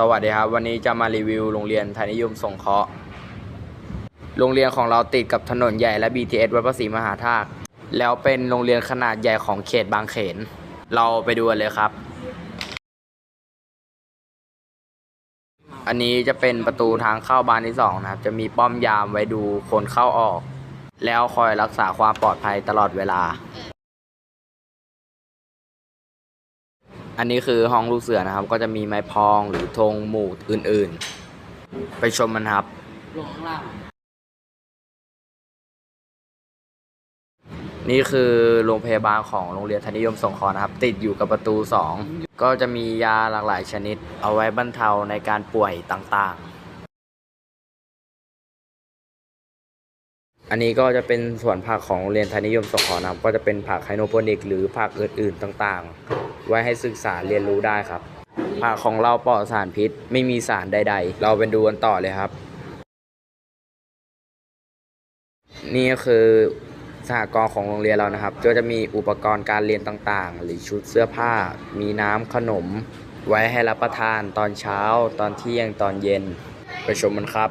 สวัสดีครับ วันนี้จะมารีวิวโรงเรียนไทยนิยมสงเคราะห์ โรงเรียนของเราติดกับถนนใหญ่และ BTS วัดพระศรีมหาธาตุแล้วเป็นโรงเรียนขนาดใหญ่ของเขตบางเขน เราไปดูกันเลยครับ อันนี้จะเป็นประตูทางเข้าบานที่สองนะครับ จะมีป้อมยามไว้ดูคนเข้าออก แล้วคอยรักษาความปลอดภัยตลอดเวลา อันนี้คือห้องลูกเสือนะครับ ก็จะมีไม้พองหรือธงหมู่อื่นๆ ไปชมมันครับลงข้างล่างนี่คือโรงพยาบาลของโรงเรียนธนิยมสงเคราะห์นะครับ ติดอยู่กับประตู 2 ก็จะมียาหลากหลายชนิด เอาไว้บรรเทาในการป่วยต่างๆ อันนี้ก็จะเป็นส่วนผักของโรงเรียนธนิยมสงเคราะห์นะครับ ก็จะเป็นผักไฮโนโปนิก หรือผักอื่นๆต่างๆ ไว้ให้ศึกษาเรียนรู้ได้ครับผักของเราปลอดสารพิษไม่มีสารใด ๆ เราไปดูกันต่อเลยครับ นี่ก็คือสหกรณ์ของโรงเรียนเรานะครับก็จะมีอุปกรณ์การเรียนต่างๆ หรือชุดเสื้อผ้า มีน้ำขนม ไว้ให้รับประทานตอนเช้า ตอนเที่ยงตอนเย็น ไปชมมันครับ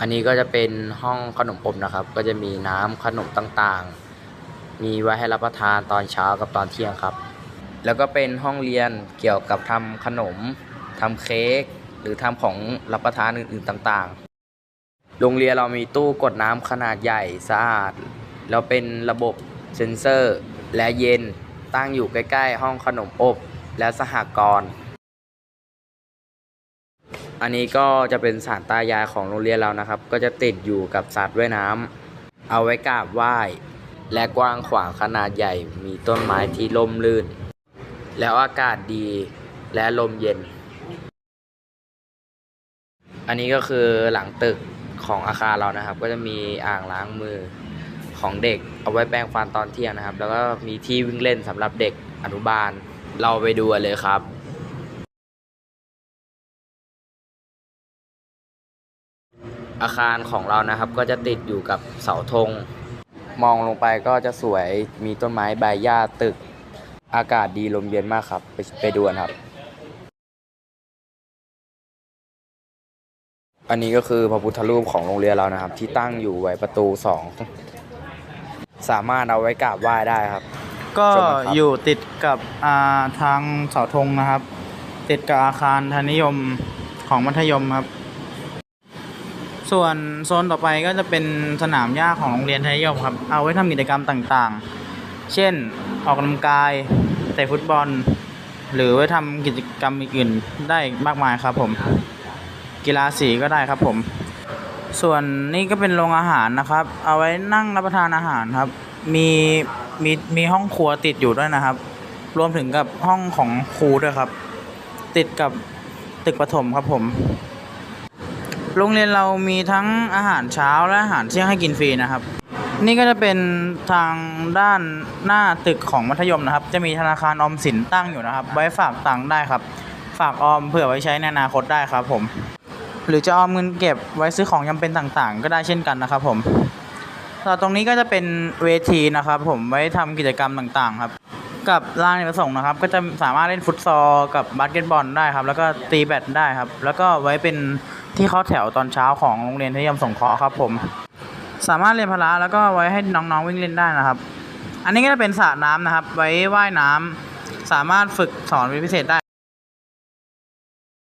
อันนี้ก็จะเป็นห้องขนมอบนะครับ ก็จะมีน้ำขนมต่างๆ มีไว้ให้รับประทานตอนเช้ากับตอนเที่ยงครับ แล้วก็เป็นห้องเรียนเกี่ยวกับทำขนมทำเค้กหรือทำของรับประทานอื่นๆต่างๆ โรงเรียนเรามีตู้กดน้ำขนาดใหญ่สะอาด แล้วเป็นระบบเซ็นเซอร์และเย็นตั้งอยู่ใกล้ ๆ ห้องขนมอบและสหกรณ์ อันนี้ก็จะเป็นสารตายายของโรงเรียนเรานะครับ ก็จะติดอยู่กับสระว่ายน้ำเอาไว้กราบไหว้ และกว้างขวางขนาดใหญ่มีต้นไม้ที่ร่มรื่น แล้วอากาศดีและลมเย็น อันนี้ก็คือหลังตึกของอาคารเรานะครับ ก็จะมีอ่างล้างมือของเด็กเอาไว้แปรงฟันตอนเที่ยงนะครับ แล้วก็มีที่วิ่งเล่นสำหรับเด็กอนุบาลเราไปดูเลยครับ อาคารของเรานะครับ ก็จะติดอยู่กับเสาธง มองลงไปก็จะสวยมีต้นไม้ใบหญ้าตึก อากาศดีลมเย็นมากครับ ไปไปดูกันครับ อันนี้ก็คือพระพุทธรูปของโรงเรียนเรานะครับ ที่ตั้งอยู่ไว้ประตูสองสามารถเอาไว้กราบไหว้ได้ครับ ก็อยู่ติดกับทางเสาธงนะครับ ติดกับอาคารธนิยมของมัธยมครับ ส่วนโซนต่อไปก็จะเป็นสนามหญ้าของโรงเรียนธนิยมครับ เอาไว้ทำกิจกรรมต่างๆ เช่นออกกำลังกายเตะฟุตบอล หรือไว้ทำกิจกรรมอื่นๆได้มากมายครับผม กีฬาสีก็ได้ครับผม ส่วนนี่ก็เป็นโรงอาหารนะครับ เอาไว้นั่งรับประทานอาหารครับ มีมีมีห้องครัวติดอยู่ด้วยนะครับ รวมถึงกับห้องของครูด้วยครับ ติดกับตึกประถมครับผม โรงเรียนเรามีทั้งอาหารเช้าและอาหารเที่ยงให้กินฟรีนะครับ นี่ก็จะเป็นทางด้านหน้าตึกของมัธยมนะครับ จะมีธนาคารออมสินตั้งอยู่นะครับ ไว้ฝากตังค์ได้ครับ ฝากออมเผื่อไว้ใช้ในอนาคตได้ครับผม หรือจะออมเงินเก็บไว้ซื้อของจำเป็นต่างๆ ก็ได้เช่นกันนะครับผมต่อตรงนี้ก็จะเป็นเวทีนะครับ ผมไว้ทำกิจกรรมต่างๆ ครับ กับลานอเนประสงค์นะครับ ก็จะสามารถเล่นฟุตซอลกับบาสเกตบอลได้ครับ แล้วก็ตีแบดได้ครับ แล้วก็ไว้เป็นที่เข้าแถวตอนเช้าของโรงเรียนทยมสงเคราะห์ครับผม สามารถเรียนพละแล้วก็ไว้ให้น้องๆวิ่งเล่นได้นะครับ อันนี้ก็จะเป็นสระน้ำนะครับ ไว้ว่ายน้ำสามารถฝึกสอนเป็นพิเศษได้